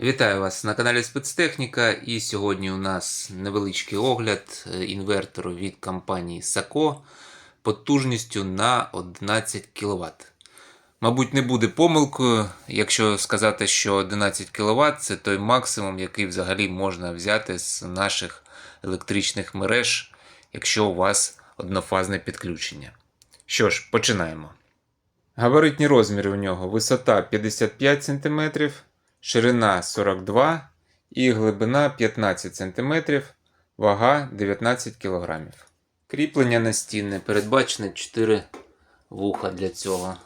Вітаю вас на каналі Спецтехніка. І сьогодні у нас невеличкий огляд е, інвертору від компанії Sako потужністю на 11 кВт. Мабуть, не буде помилкою, якщо сказати, що 11 кВт це той максимум, який взагалі можна взяти з наших електричних мереж, якщо у вас однофазне підключення. Що ж, починаємо. Габаритні розміри у нього висота 55 см, ширина 42 і глибина 15 см, вага 19 кг. Кріплення на стіни передбачено 4 вуха для цього.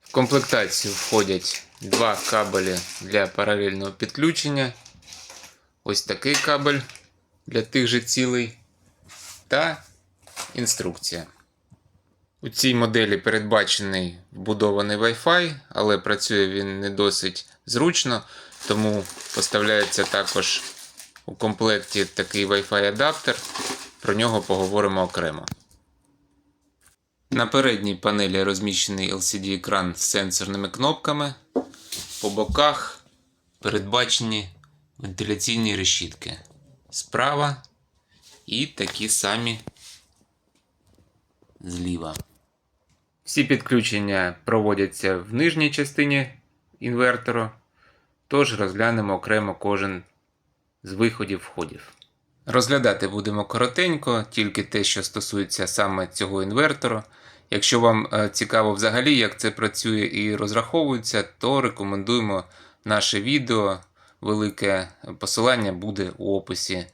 В комплектацію входять два кабелі для паралельного підключення. Ось такий кабель для тих же цілей та інструкція. У цій моделі передбачений вбудований Wi-Fi, але працює він не досить зручно, тому поставляється також у комплекті такий Wi-Fi адаптер. Про нього поговоримо окремо. На передній панелі розміщений LCD-екран з сенсорними кнопками. По боках передбачені вентиляційні решітки. Справа і такі самі зліва. Всі підключення проводяться в нижній частині інвертору, тож розглянемо окремо кожен з виходів входів. Розглядати будемо коротенько, тільки те, що стосується саме цього інвертору. Якщо вам е, цікаво взагалі, як це працює і розраховується, то рекомендуємо наше відео. Велике посилання буде у описі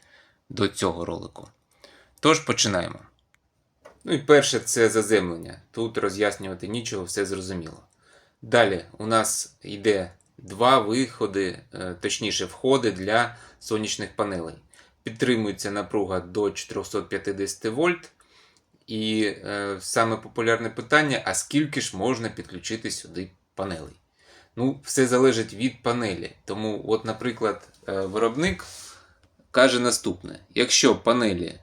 до цього ролику. Тож починаємо. Ну і перше це заземлення. Тут роз'яснювати нічого, все зрозуміло. Далі у нас йде два виходи, е, точніше, входи для сонячних панелей. Підтримується напруга до 450 вольт. І е, саме популярне питання: а скільки ж можна підключити сюди панелей? Ну, все залежить від панелі. Тому, от, наприклад, е, виробник каже наступне: якщо панелі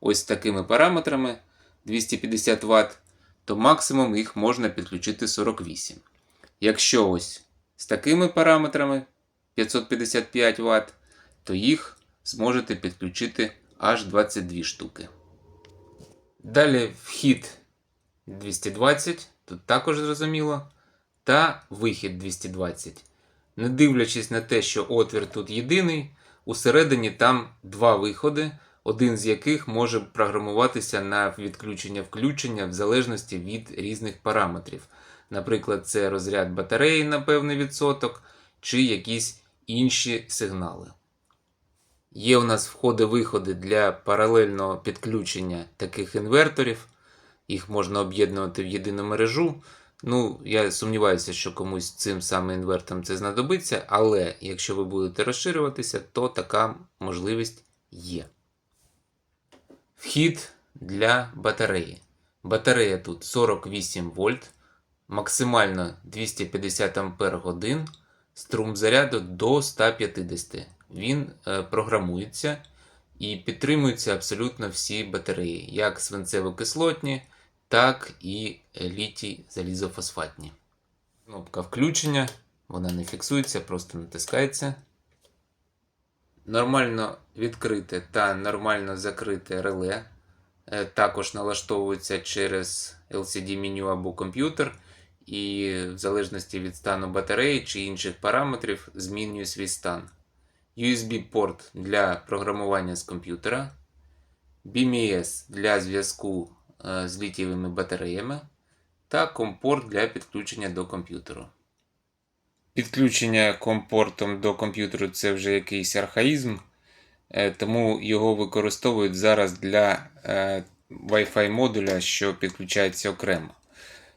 ось такими параметрами 250 Вт, то максимум їх можна підключити 48. Якщо ось з такими параметрами 555 Вт, то їх зможете підключити аж 22 штуки. Далі вхід 220, тут також зрозуміло, та вихід 220. Не дивлячись на те, що отвір тут єдиний, усередині там два виходи, один з яких може програмуватися на відключення-включення в залежності від різних параметрів. Наприклад, це розряд батареї на певний відсоток, чи якісь інші сигнали. Є у нас входи-виходи для паралельного підключення таких інверторів. Їх можна об'єднувати в єдину мережу. Ну, я сумніваюся, що комусь цим саме інвертором це знадобиться, але якщо ви будете розширюватися, то така можливість є. Вхід для батареї. Батарея тут 48 вольт, максимально 250 Ампер годин, струм заряду до 150. Він е, програмується і підтримуються абсолютно всі батареї, як свинцево-кислотні, так і літій залізофосфатні. Кнопка включення, вона не фіксується, просто натискається. Нормально відкрите та нормально закрите реле. е, Також налаштовується через LCD-меню або комп'ютер, і в залежності від стану батареї чи інших параметрів змінює свій стан. USB-порт для програмування з комп'ютера, BMS для зв'язку е, з літієвими батареями та компорт для підключення до комп'ютеру. Підключення компортом до комп'ютеру це вже якийсь архаїзм, е, тому його використовують зараз для е, Wi-Fi модуля, що підключається окремо.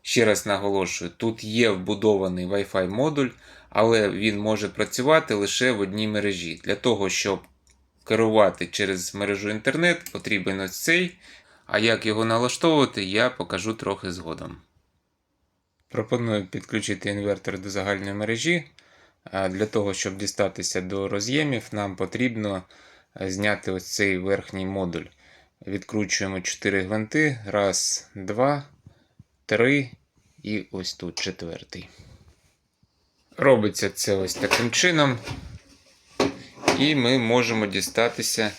Ще раз наголошую, тут є вбудований Wi-Fi модуль, але він може працювати лише в одній мережі. Для того, щоб керувати через мережу інтернет, потрібен ось цей. А як його налаштовувати, я покажу трохи згодом. Пропоную підключити інвертор до загальної мережі. Для того, щоб дістатися до роз'ємів, нам потрібно е, зняти ось цей верхній модуль. Відкручуємо 4 гвинти. Раз, два, три і ось тут четвертий. Робиться це ось таким чином. І ми можемо дістатися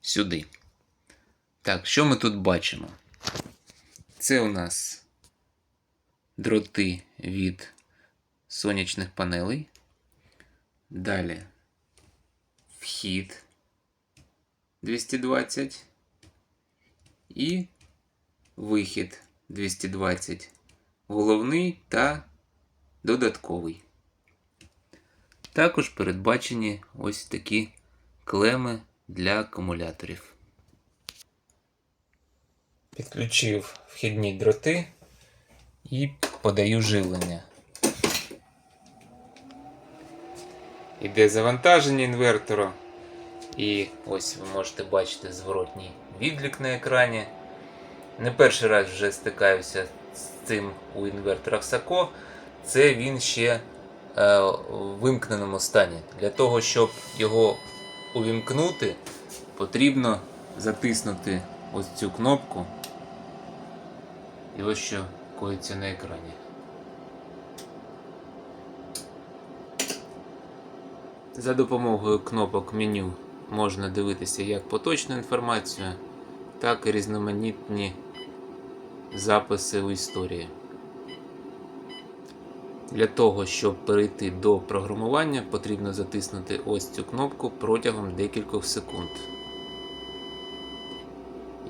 сюди. Так, що ми тут бачимо? Це у нас дроти від сонячних панелей. Далі вхід 220 і вихід 220. Головний та додатковий. Також передбачені ось такі клеми для акумуляторів. Підключив вхідні дроти і подаю живлення. Іде завантаження інвертору. І ось ви можете бачити зворотній відлік на екрані. Не перший раз вже стикаюся з цим у інверторах Сако. Це він ще е, в вимкненому стані. Для того, щоб його увімкнути, потрібно затиснути ось цю кнопку. І ось що коїться на екрані. За допомогою кнопок меню можна дивитися як поточну інформацію, так і різноманітні записи у історії. Для того, щоб перейти до програмування, потрібно затиснути ось цю кнопку протягом декількох секунд.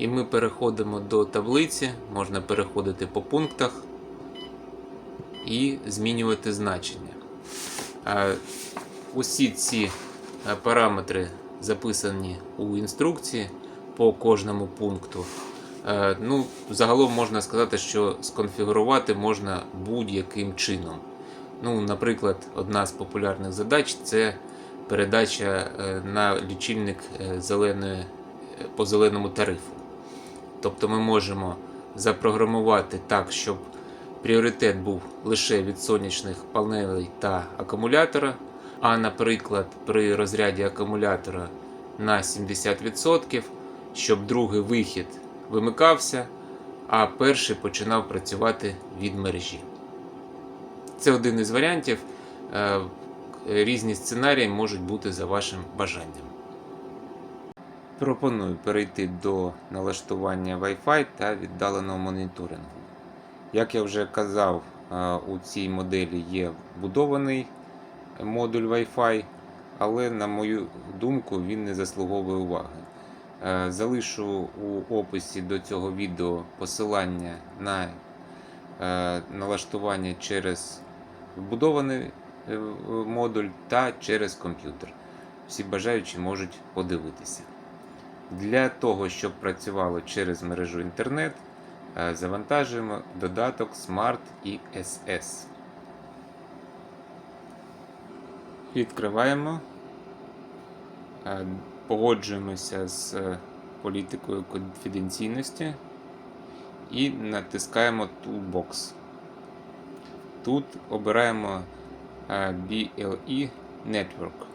І ми переходимо до таблиці, можна переходити по пунктах і змінювати значення. Усі ці параметри записані у інструкції по кожному пункту. Ну, Загалом можна сказати, що сконфігурувати можна будь-яким чином. Ну, Наприклад, одна з популярних задач це передача е, на лічильник е, зеленої, е, по зеленому тарифу. Тобто ми можемо запрограмувати так, щоб пріоритет був лише від сонячних панелей та акумулятора. А, наприклад, при розряді акумулятора на 70%, щоб другий вихід вимикався, а перший починав працювати від мережі. Це один із варіантів. Е, Різні сценарії можуть бути за вашим бажанням. Пропоную перейти до налаштування Wi-Fi та віддаленого моніторингу. Як я вже казав, е, у цій моделі є вбудований модуль Wi-Fi, але, на мою думку, він не заслуговує уваги. Е, Залишу у описі до цього відео посилання на е, налаштування через вбудований модуль та через комп'ютер. Всі бажаючі можуть подивитися. Для того, щоб працювало через мережу інтернет, е, завантажуємо додаток Smart ESS. Відкриваємо, е, погоджуємося з е, політикою конфіденційності і натискаємо Toolbox. Тут обираємо BLE Network.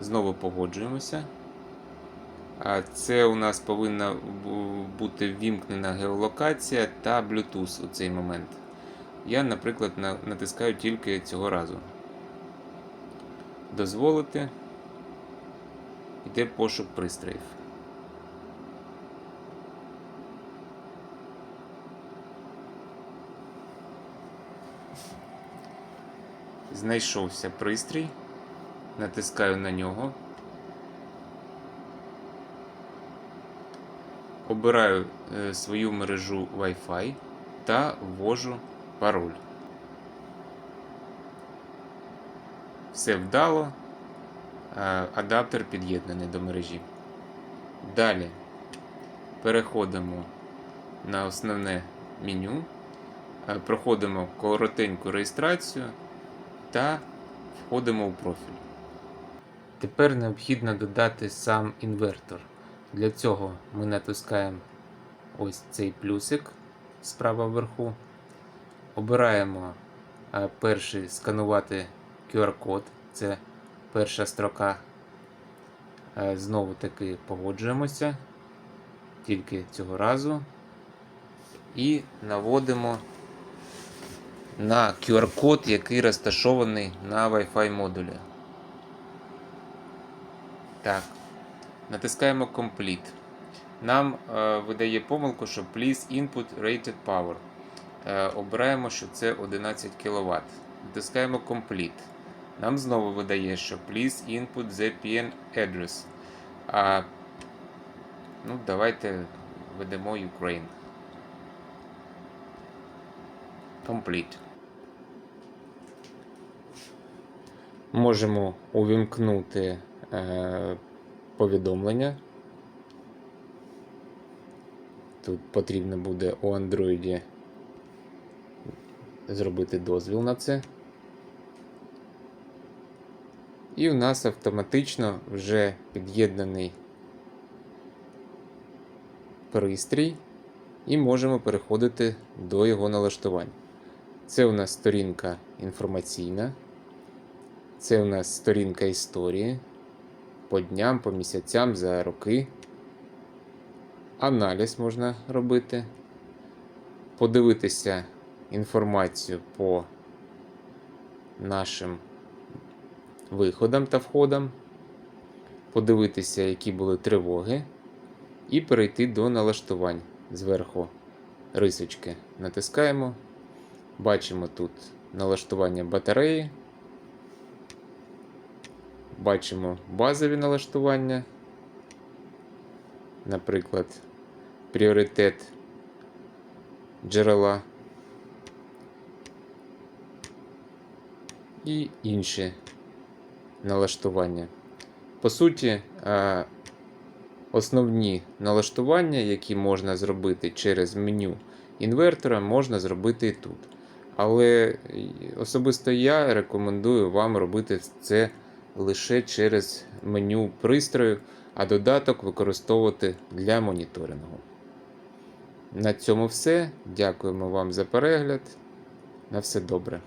Знову погоджуємося. Це у нас повинна бути ввімкнена геолокація та Bluetooth у цей момент. Я, наприклад, натискаю тільки цього разу. Дозволити. Йде пошук пристроїв. Знайшовся пристрій. Натискаю на нього. Обираю е, свою мережу Wi-Fi та ввожу пароль. Все вдало. Е, Адаптер під'єднаний до мережі. Далі переходимо на основне меню, е, проходимо коротеньку реєстрацію та входимо у профіль. Тепер необхідно додати сам інвертор. Для цього ми натискаємо ось цей плюсик справа вверху. Обираємо е, перший сканувати QR-код, це перша строка. Е, Знову таки погоджуємося, тільки цього разу. І наводимо на QR-код, який розташований на Wi-Fi модулі. Так. Натискаємо Complete. Нам е, видає помилку, що Please Input Rated Power. Е, обираємо, що це 11 кВт. Натискаємо Complete. Нам знову видає, що Please Input the PN address. А, ну, давайте введемо Ukraine. Complete. Можемо увімкнути е, повідомлення. Тут потрібно буде у Android зробити дозвіл на це. І у нас автоматично вже під'єднаний пристрій, і можемо переходити до його налаштувань. Це у нас сторінка інформаційна, це у нас сторінка історії по дням, по місяцям, за роки. Аналіз можна робити, подивитися інформацію по нашим виходам та входам, подивитися, які були тривоги, і перейти до налаштувань зверху рисочки. Натискаємо. Бачимо тут налаштування батареї. Бачимо базові налаштування. Наприклад, пріоритет джерела і інші налаштування. По суті, е, основні налаштування, які можна зробити через меню інвертора, можна зробити і тут. Але особисто я рекомендую вам робити це лише через меню пристрою, а додаток використовувати для моніторингу. На цьому все. Дякуємо вам за перегляд. На все добре.